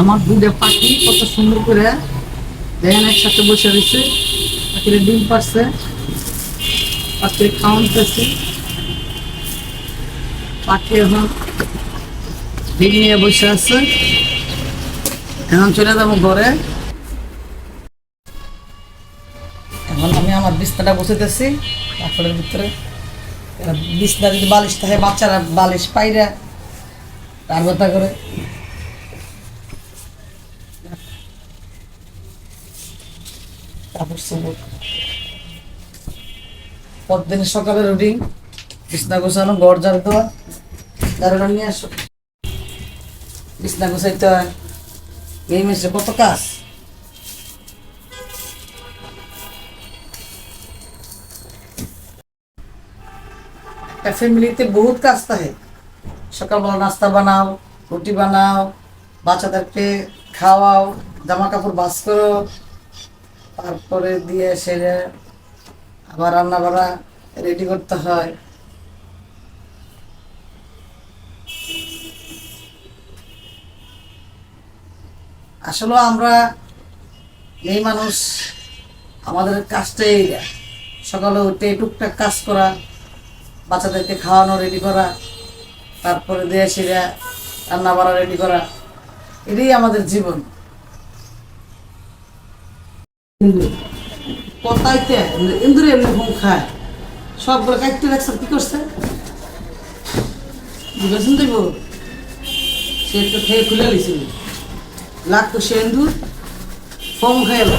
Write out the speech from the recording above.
আমার দুধে পাখি কত সুন্দর করে দেখেন একসাথে বসে রয়েছে। পাখিরে ডিম পারছে পাখিরে খাওয়ানতেছে পাখি এখন ডিম নিয়ে বসে আছে। এখন চলে যাব ঘরে। এখন আমি আমার বিছনাটা বসেতেছি কাপড়ের ভিতরে। বিছনা যদি বালিশ থাকে, বাচ্চারা বালিশ পাইরা তার কথা করে। পরদিন সকালে রুটিন বিছনা গোছানো, ঘর ঝাড়ু দেওয়া ঝাড়ুটা নিয়ে আসো। বিছনা গোছাইতে হয়। এই মেসে কত কাজ? একটা ফ্যামিলিতে বহুত কাজ থাকে। সকালবেলা নাস্তা বানাও, রুটি বানাও, বাচ্চাদেরকে খাওয়াও জামা কাপড় বাস করো, তারপরে দিয়ে সেরে আবার রান্না বাড়া রেডি করতে হয় আসলে আমরা এই মানুষ, আমাদের কাজটাই। সকালে উঠে টুকটাক কাজ করা, বাচ্চাদেরকে খাওয়ানো রেডি করা, তারপরে দিয়ে সেরা রান্না বাড়া রেডি করা এটাই আমাদের জীবন। কথাইতে ইন্দুরে এমনি ঘুম খায়। সবগুলো কাটতে রাখছে, কি করছে? বুঝেছেন তো সে তো খেয়ে খুলে লিছিল। লাগতো সে ইন্দুর, ফম খাইল।